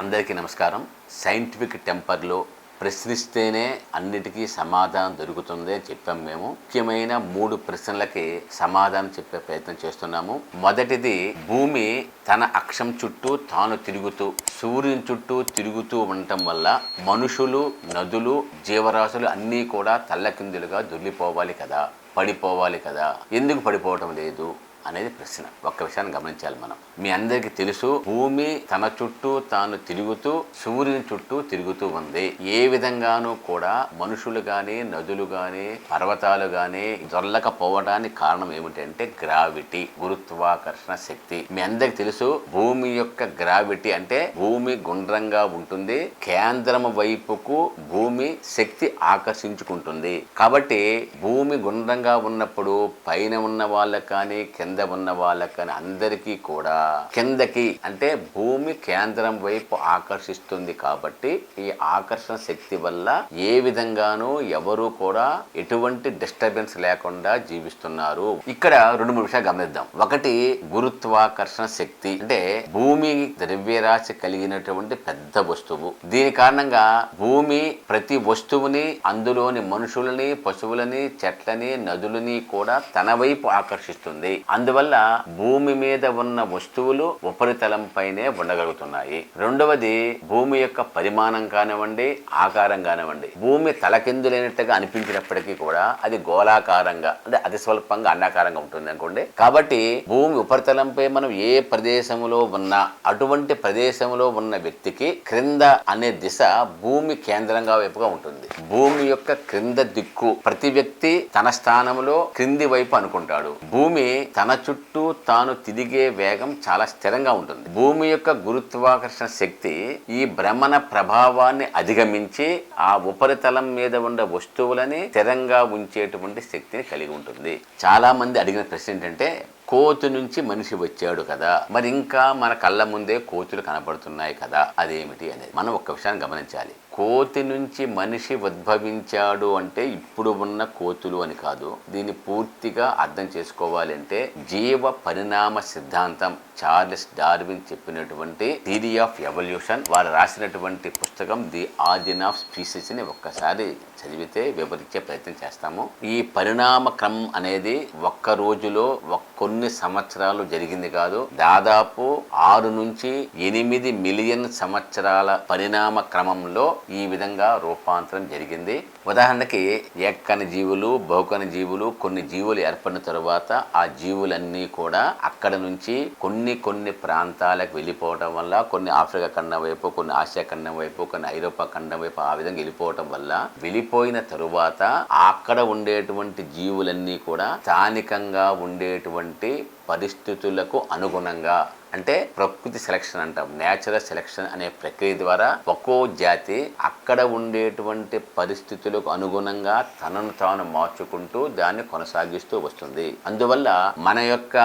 అందరికీ నమస్కారం. సైంటిఫిక్ టెంపర్లో ప్రశ్నిస్తేనే అన్నిటికీ సమాధానం దొరుకుతుంది అని చెప్పాం మేము. ముఖ్యమైన మూడు ప్రశ్నలకి సమాధానం చెప్పే ప్రయత్నం చేస్తున్నాము. మొదటిది భూమి తన అక్షం చుట్టూ తాను తిరుగుతూ సూర్యుని చుట్టూ తిరుగుతూ ఉండటం వల్ల మనుషులు నదులు జీవరాశులు అన్నీ కూడా తల్లకిందులుగా దొర్లిపోవాలి కదా పడిపోవాలి కదా. ఎందుకు పడిపోవటం లేదు? అనేది ప్రశ్న. ఒక్క విషయాన్ని గమనించాలి మనం. మీ అందరికీ తెలుసు భూమి తన చుట్టూ తాను తిరుగుతూ సూర్యుని చుట్టూ తిరుగుతూ ఉంది. ఏ విధంగానూ కూడా మనుషులు కానీ నదులు కానీ పర్వతాలు కానీ దొరలకపోవడానికి కారణం ఏమిటంటే గ్రావిటీ గురుత్వాకర్షణ శక్తి. మీ అందరికి తెలుసు భూమి యొక్క గ్రావిటీ అంటే భూమి గుండ్రంగా ఉంటుంది కేంద్రం వైపుకు భూమి శక్తి ఆకర్షించుకుంటుంది. కాబట్టి భూమి గుండ్రంగా ఉన్నప్పుడు పైన ఉన్న వాళ్ళకి కానీ కింద కింద ఉన్న వాళ్ళకని అందరికీ కూడా కిందకి అంటే భూమి కేంద్రం వైపు ఆకర్షిస్తుంది కాబట్టి ఈ ఆకర్షణ శక్తి వల్ల ఏ విధంగానూ ఎవరు కూడా ఎటువంటి డిస్టర్బెన్స్ లేకుండా జీవిస్తున్నారు. ఇక్కడ రెండు మూడు విషయాలు గమనిద్దాం. ఒకటి గురుత్వాకర్షణ శక్తి. అంటే భూమి ద్రవ్యరాశి కలిగినటువంటి పెద్ద వస్తువు. దీని కారణంగా భూమి ప్రతి వస్తువుని అందులోని మనుషులని పశువులని చెట్లని నదులని కూడా తన వైపు ఆకర్షిస్తుంది. అందువల్ల భూమి మీద ఉన్న వస్తువులు ఉపరితలం పైనే ఉండగలుగుతున్నాయి. రెండవది భూమి యొక్క పరిమాణం కానివ్వండి ఆకారం కానివ్వండి. భూమి తలకిందులైనట్టుగా అనిపించినప్పటికీ కూడా అది గోళాకారంగా అంటే అతి స్వల్పంగా అండాకారంగా ఉంటుంది అనుకోండి. కాబట్టి భూమి ఉపరితలంపై మనం ఏ ప్రదేశంలో ఉన్నా అటువంటి ప్రదేశంలో ఉన్న వ్యక్తికి క్రింద అనే దిశ భూమి కేంద్రంగా వైపుగా ఉంటుంది. భూమి యొక్క క్రింద దిక్కు ప్రతి వ్యక్తి తన స్థానంలో క్రింది వైపు అనుకుంటాడు. భూమి తన చుట్టూ తాను తిరిగే వేగం చాలా స్థిరంగా ఉంటుంది. భూమి యొక్క గురుత్వాకర్షణ శక్తి ఈ భ్రమణ ప్రభావాన్ని అధిగమించి ఆ ఉపరితలం మీద ఉన్న వస్తువులని స్థిరంగా ఉంచేటువంటి శక్తిని కలిగి ఉంటుంది. చాలా మంది అడిగిన ప్రశ్న ఏంటంటే కోతు నుంచి మనిషి వచ్చాడు కదా మరి ఇంకా మన కళ్ళ ముందే కోతులు కనపడుతున్నాయి కదా అదేమిటి అనేది. మనం ఒక్క విషయాన్ని గమనించాలి. కోతి నుంచి మనిషి ఉద్భవించాడు అంటే ఇప్పుడు ఉన్న కోతులు అని కాదు. దీన్ని పూర్తిగా అర్థం చేసుకోవాలంటే జీవ పరిణామ సిద్ధాంతం చార్లెస్ డార్విన్ చెప్పినటువంటి థీరీ ఆఫ్ ఎవల్యూషన్ వారు రాసినటువంటి పుస్తకం ది ఆర్జిన్ ఆఫ్ స్పీసీస్ని ఒక్కసారి చదివితే వివరించే ప్రయత్నం చేస్తాము. ఈ పరిణామ క్రమం అనేది ఒక్క రోజులో కొన్ని సంవత్సరాలు జరిగింది కాదు. దాదాపు ఆరు నుంచి ఎనిమిది మిలియన్ సంవత్సరాల పరిణామ క్రమంలో ఈ విధంగా రూపాంతరం జరిగింది. ఉదాహరణకి ఎక్కని జీవులు బహుకని జీవులు కొన్ని జీవులు ఏర్పడిన తరువాత ఆ జీవులన్నీ కూడా అక్కడ నుంచి కొన్ని కొన్ని ప్రాంతాలకు వెళ్ళిపోవడం వల్ల కొన్ని ఆఫ్రికా ఖండం వైపు కొన్ని ఆసియా ఖండం వైపు కొన్ని ఐరోపా ఖండం వైపు ఆ విధంగా వెళ్ళిపోవటం వల్ల వెళ్ళిపోయిన తరువాత అక్కడ ఉండేటువంటి జీవులన్నీ కూడా స్థానికంగా ఉండేటువంటి పరిస్థితులకు అనుగుణంగా అంటే ప్రకృతి సెలక్షన్ అంటాం. నేచురల్ సెలక్షన్ అనే ప్రక్రియ ద్వారా ఒక్కో జాతి అక్కడ ఉండేటువంటి పరిస్థితులకు అనుగుణంగా తనను తాను మార్చుకుంటూ దాన్ని కొనసాగిస్తూ వస్తుంది. అందువల్ల మన యొక్క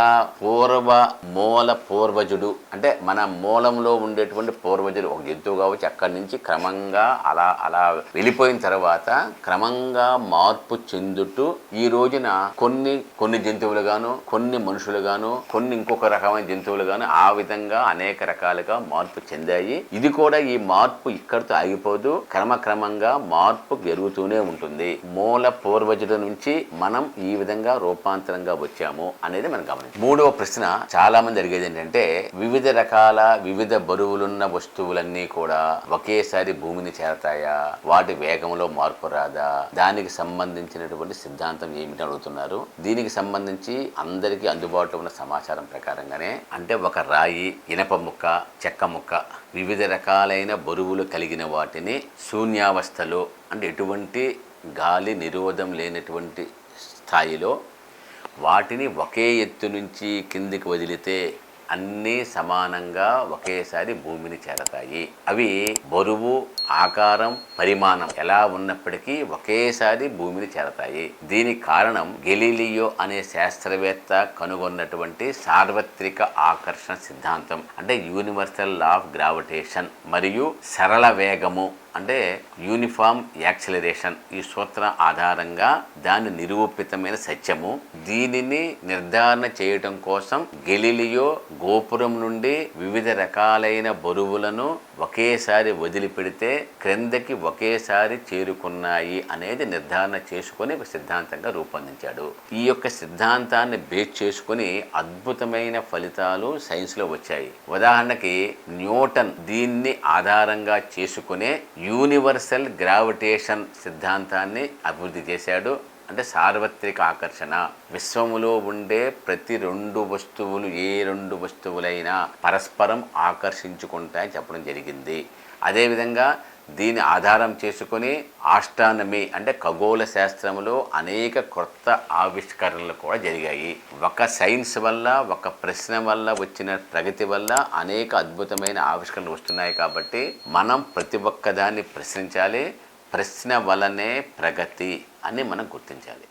పూర్వ మూల పూర్వజుడు అంటే మన మూలంలో ఉండేటువంటి పూర్వజుడు ఒక జంతువు కావచ్చు అక్కడి నుంచి క్రమంగా అలా అలా వెళ్ళిపోయిన తర్వాత క్రమంగా మార్పు చెందుతూ ఈ రోజున కొన్ని కొన్ని జంతువులు గాను కొన్ని మనుషులు గాను కొన్ని ఇంకొక రకమైన జంతువులు గాను ఆ విధంగా అనేక రకాలుగా మార్పు చెందాయి. ఇది కూడా ఈ మార్పు ఇక్కడితో ఆగిపోదు. క్రమక్రమంగా మార్పు జరుగుతూనే ఉంటుంది. మూల పూర్వజుల నుంచి మనం ఈ విధంగా రూపాంతరంగా వచ్చాము అనేది మనం గమనించాం. మూడవ ప్రశ్న చాలా మంది అడిగేది ఏంటంటే వివిధ రకాల వివిధ బరువులున్న వస్తువులన్నీ కూడా ఒకేసారి భూమిని చేరతాయా? వాటి వేగంలో మార్పు రాదా? దానికి సంబంధించినటువంటి సిద్ధాంతం ఏమిటి అడుగుతున్నారు. దీనికి సంబంధించి అందరికీ అందుబాటులో ఉన్న సమాచారం ప్రకారంగానే అంటే ఒక రాయి ఇనప ముక్క చెక్క ముక్క వివిధ రకాలైన బరువులు కలిగిన వాటిని శూన్యావస్థలో అంటే ఎటువంటి గాలి నిరోధం లేనటువంటి స్థాయిలో వాటిని ఒకే ఎత్తు నుంచి కిందికి వదిలితే అన్నీ సమానంగా ఒకేసారి భూమిని చేరతాయి. అవి బరువు ఆకారం పరిమాణం ఎలా ఉన్నప్పటికీ ఒకేసారి భూమిని చేరతాయి. దీనికి కారణం గెలీలియో అనే శాస్త్రవేత్త కనుగొన్నటువంటి సార్వత్రిక ఆకర్షణ సిద్ధాంతం అంటే యూనివర్సల్ లా ఆఫ్ గ్రావిటేషన్ మరియు సరళ వేగము అంటే యూనిఫామ్ యాక్సిలరేషన్ ఈ సూత్రం ఆధారంగా దాని నిరూపితమైన సత్యము దీనిని నిర్ధారణ చేయటం కోసం గెలిలియో గోపురం నుండి వివిధ రకాలైన బరువులను ఒకేసారి వదిలిపెడితే క్రిందకి ఒకేసారి చేరుకున్నాయి అనేది నిర్ధారణ చేసుకొని ఒక సిద్ధాంతంగా రూపొందించాడు. ఈ యొక్క సిద్ధాంతాన్ని బేస్ చేసుకుని అద్భుతమైన ఫలితాలు సైన్స్లో వచ్చాయి. ఉదాహరణకి న్యూటన్ దీన్ని ఆధారంగా చేసుకునే యూనివర్సల్ గ్రావిటేషన్ సిద్ధాంతాన్ని అభివృద్ధి చేశాడు. అంటే సార్వత్రిక ఆకర్షణ. విశ్వములో ఉండే ప్రతి రెండు వస్తువులు ఏ రెండు వస్తువులైనా పరస్పరం ఆకర్షించుకుంటాయని చెప్పడం జరిగింది. అదేవిధంగా దీని ఆధారం చేసుకొని ఆస్ట్రానమీ అంటే ఖగోళ శాస్త్రంలో అనేక కొత్త ఆవిష్కరణలు కూడా జరిగాయి. ఒక సైన్స్ వల్ల ఒక ప్రశ్న వల్ల వచ్చిన ప్రగతి వల్ల అనేక అద్భుతమైన ఆవిష్కరణలు వస్తున్నాయి కాబట్టి మనం ప్రతి ఒక్కదాన్ని ప్రశ్నించాలి. ప్రశ్న వలనే ప్రగతి. అని మనం గుర్తించాలి.